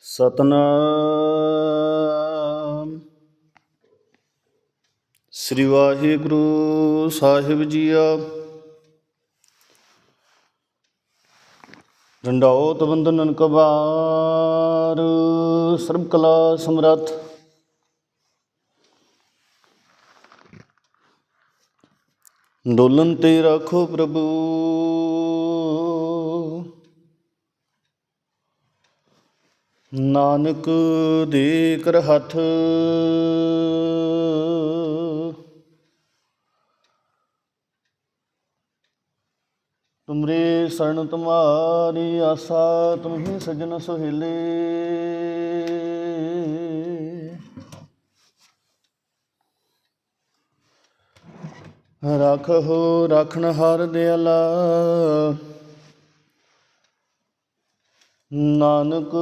ਸਤਨਾਮ। ਸ੍ਰੀ ਵਾਹਿਗੁਰੂ ਸਾਹਿਬ ਜੀਆ। ਡੰਡਾਉਤ ਬੰਦਨਨ ਕਬਾਰ, ਸਰਬ ਕਲਾ ਸਮਰੱਥ। ਡੋਲਨ ਤੇ ਰੱਖੋ ਪ੍ਰਭੂ। ਨਾਨਕ ਦੇ ਕਰ ਹੱਥ ਤੁਮਰੇ ਸਰਣ ਤੁਮਾਰੀ ਆਸਾ, ਤੁਮਹੀ ਸਜਣ ਸੁਹੇਲੇ। ਰੱਖੋ ਰਖਣ ਹਰ ਦਿਆਲਾ। ਨਾਨਕ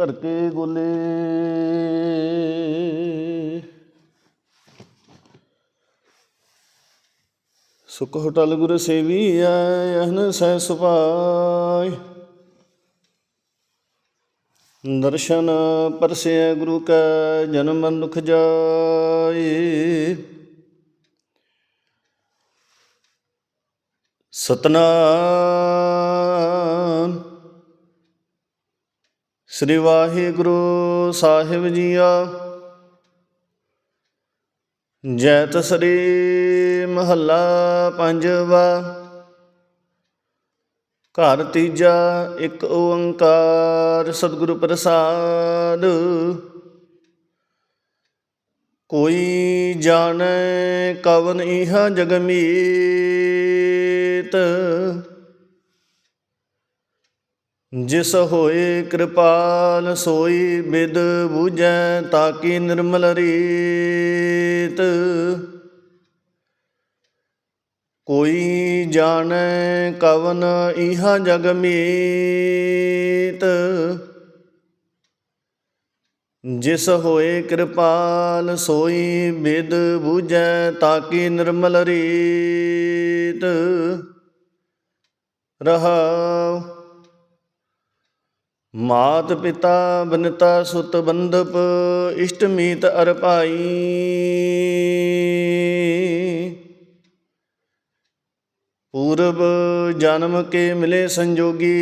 ਘਰ ਕੇ ਗੋਲੇ। ਸੁਖ ਹੋਟਲ ਗੁਰ ਸੇਵੀ ਐ ਅਹਨ ਸਹਿ ਸੁਭਾਇ। ਦਰਸ਼ਨ ਪਰਸੈ ਗੁਰੂ ਕੈ ਜਨਮ ਦੁਖ ਜਾਏ। ਸਤਨਾਮ। ਸ੍ਰੀ ਵਾਹਿਗੁਰੂ ਸਾਹਿਬ ਜੀਆ। ਜੈਤ ਸ੍ਰੀ ਮਹੱਲਾ ਪੰਜਵਾ। ਘਰ ਤੀਜਾ, ਇੱਕ ਓੰਕਾਰ ਸਤਿਗੁਰੂ ਪ੍ਰਸਾਦ। ਕੋਈ ਜਾਣੈ ਕਵਨ ਇਹ ਜਗ ਮੀਤ ਜਿਸ ਹੋਏ ਕਿਰਪਾਲ ਸੋਈ ਬਿਦ ਬੂਝੈ ਤਾਕੀ ਨਿਰਮਲ ਰੀਤ। ਕੋਈ ਜਾਣੈ ਕਵਨ ਇਹਾ ਜਗ ਮੀਤ। ਜਿਸ ਹੋਏ ਕਿਰਪਾਲ ਸੋਈ ਬਿਦ ਬੂਝੈ ਤਾਕੀ ਨਿਰਮਲ ਰੀਤ। ਰਹਾਉ ਮਾਤ ਪਿਤਾ ਬਨਤਾ ਸੁਤ ਬੰਦਪ, ਇਸ਼ਟ ਮੀਤ ਅਰ ਭਾਈ। ਪੂਰਬ ਜਨਮ ਕੇ ਮਿਲੇ ਸੰਜੋਗੀ,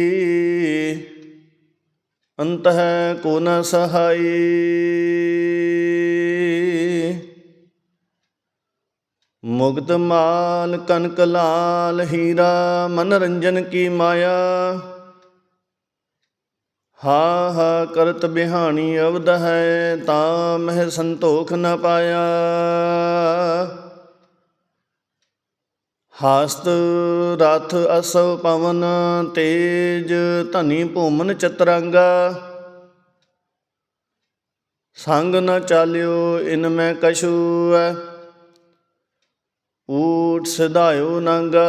ਅੰਤ ਹੈ ਕੋ ਨ ਸਹਾਈ। ਮੁਕਤ ਮਾਲ ਕਨਕ ਲਾਲ, ਹੀਰਾ ਮਨੋਰੰਜਨ ਕੀ ਮਾਇਆ। ਹਾ ਹਾ, ਕਰਤ ਬਿਹਾਣੀ ਅਵਦ ਹੈ, ਤਾਂ ਮਹਿ ਸੰਤੋਖ ਨ ਪਾਇਆ। ਹਸਤ ਰਥ ਅਸਵ ਪਵਨ, ਤੇਜ ਧਨੀ ਭੂਮਨ ਚਤਰੰਗਾ। ਸੰਗ ਨ ਚਾਲਿਓ ਇਨ ਮੈਂ ਕਛੂ ਐ ਊਟ ਸਦਾਇਓ ਨੰਗਾ।